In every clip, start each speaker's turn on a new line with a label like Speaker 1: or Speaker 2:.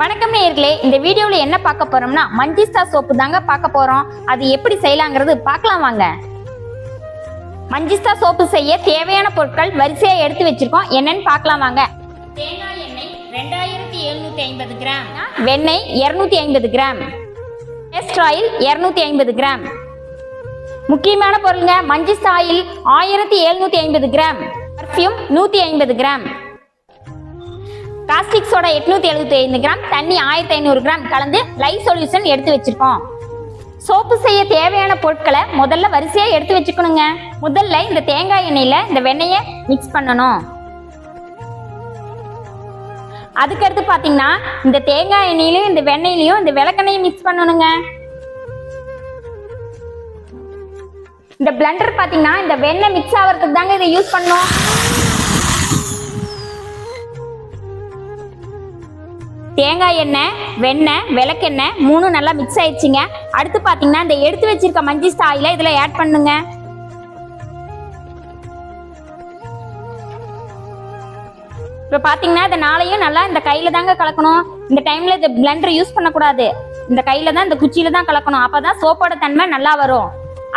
Speaker 1: வணக்கம் நேயர்களே இந்த வீடியோவில் என்ன பார்க்க போறோம்னா மஞ்சிஸ்தா சோப்பு தாங்க பார்க்க போறோம். அது எப்படி செய்யலாங்கிறது பார்க்கலாம் வாங்க. மஞ்சிஸ்தா சோப்பு செய்ய தேவையான பொருட்கள் வரிசையா எடுத்து வச்சிருக்கோம். என்னன்னு பார்க்கலாம் வாங்க. தேங்காய் எண்ணெய் ரெண்டாயிரத்தி எழுநூத்தி ஐம்பது கிராம். வெண்ணெய் இருநூத்தி ஐம்பது கிராம். பேஸ்ட் ஆயில் இருநூத்தி ஐம்பது கிராம். முக்கியமான பொருளுங்க மஞ்சிஸ்தா ஆயில் ஆயிரத்தி எழுநூத்தி ஐம்பது கிராம். பர்ஃப்யூம் நூத்தி ஐம்பது கிராம். காஸ்டிக் சோடா எட்நூத்தி எழுபத்தி ஐந்து கிராம் தண்ணி ஆயிரத்தி ஐநூறு கிராம் கலந்து லைட் சொல்யூஷன் எடுத்து வச்சிருக்கோம். சோப்பு செய்ய தேவையான பொருட்களை முதல்ல வரிசையா எடுத்து வச்சுக்கணுங்க. முதல்ல இந்த தேங்காய் எண்ணெயில இந்த வெண்ணெயை மிக்ஸ் பண்ணணும். அதுக்கடுத்து பாத்தீங்கன்னா இந்த தேங்காய் எண்ணெயிலையும் இந்த வெண்ணெயிலையும் இந்த விளக்கெண்ணையும் மிக்ஸ் பண்ணணுங்க. இந்த பிளண்டர் பாத்தீங்கன்னா இந்த வெண்ணெய் மிக்ஸ் ஆகிறதுக்கு தாங்க இதை யூஸ் பண்ணணும். தேங்காய் எண்ணெய் வெண்ணெய் விளக்கெண்ணெய் மூணு நல்லா மிக்ஸ் ஆயிடுச்சுங்க. அடுத்து பார்த்தீங்கன்னா இந்த எடுத்து வச்சிருக்க மஞ்சிஸ்டா ஆயில இதில் ஆட் பண்ணுங்க. இப்போ பார்த்தீங்கன்னா இந்த நாளையும் நல்லா இந்த கையில் தாங்க கலக்கணும். இந்த டைமில் இந்த பிளண்டர் யூஸ் பண்ணக்கூடாது. இந்த கையில் தான் இந்த குச்சியில் தான் கலக்கணும். அப்போ தான் சோப்போட தன்மை நல்லா வரும்.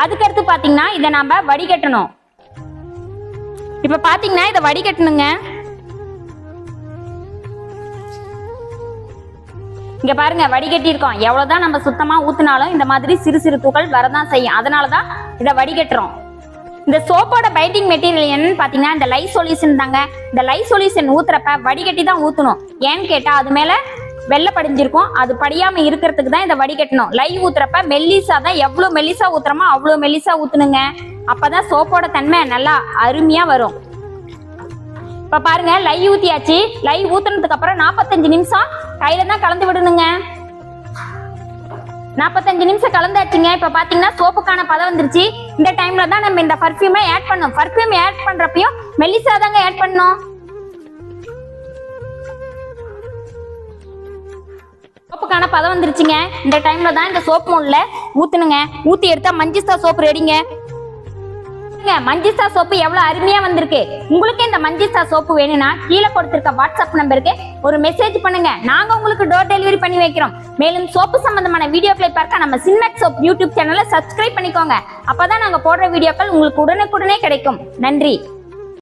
Speaker 1: அதுக்கடுத்து பார்த்தீங்கன்னா இதை நாம் வடிகட்டணும். இப்போ பார்த்தீங்கன்னா இதை வடிகட்டணுங்க. இங்க பாருங்க வடிகட்டி இருக்கோம் எவ்வளவுதான் நம்ம சுத்தமா ஊத்தினாலும் இந்த மாதிரி சிறு சிறு துகள் வரதான் செய்யும். அதனாலதான் இதை வடிகட்டுறோம். இந்த சோப்போட பைண்டிங் மெட்டீரியல் என்னன்னு பாத்தீங்கன்னா இந்த லை சொல்யூஷன் தாங்க. இந்த லை சொல்யூஷன் ஊத்துறப்ப வடிகட்டி தான் ஊத்தணும். ஏன்னு கேட்டா அது மேல வெள்ளை படிஞ்சிருக்கும். அது படியாம இருக்கிறதுக்கு தான் இதை வடிகட்டணும். லை ஊத்துறப்ப மெல்லிசா தான் எவ்வளவு மெல்லிசா ஊத்துறோமோ அவ்வளவு மெல்லிசா ஊத்துனுங்க அப்பதான் சோப்போட தன்மை நல்லா அருமையா வரும். இப்ப பாருங்க லை ஊத்தியாச்சு. லை ஊத்துனதுக்கு அப்புறம் நாற்பத்தஞ்சு நிமிஷம் கையில தான் கலந்து விடணுங்க. நாற்பத்தஞ்சு நிமிஷம் கலந்தாச்சுங்க. இப்ப பாத்தீங்கன்னா சோப்புக்கான பதம் வந்துருச்சு. இந்த டைம்ல தான் நம்ம இந்த பர்ஃப்யூமை ஆட் பண்ணோம். பர்ஃபியூம் ஆட் பண்றப்பையும் மெல்லிசா தாங்க ஆட் பண்ணோம். சோப்புக்கான பதம் வந்துருச்சுங்க. இந்த டைம்ல தான் இந்த சோப்பு மூணுல ஊத்துனுங்க. ஊத்தி எடுத்தா மஞ்சிஸ்தா சோப்பு ரெடிங்க பாருங்க, மஞ்சிஸ்தா சோப்பு எவ்வளவு அருமையா வந்திருக்கு. உங்களுக்கு இந்த மஞ்சிஸ்தா சோப்பு வேணும்னா கீழே கொடுத்திருக்க வாட்ஸ்அப் நம்பருக்கு ஒரு மெசேஜ் பண்ணுங்க. நாங்க உங்களுக்கு டோர் டெலிவரி பண்ணி வைக்கிறோம். மேலும் சோப்பு சம்பந்தமான வீடியோக்களை பார்க்க நம்ம சின்மேக் சோப் யூடியூப் சேனலை சப்ஸ்கிரைப் பண்ணிக்கோங்க. அப்பதான் நாங்க போடுற வீடியோக்கள் உங்களுக்கு உடனுக்குடனே கிடைக்கும். நன்றி.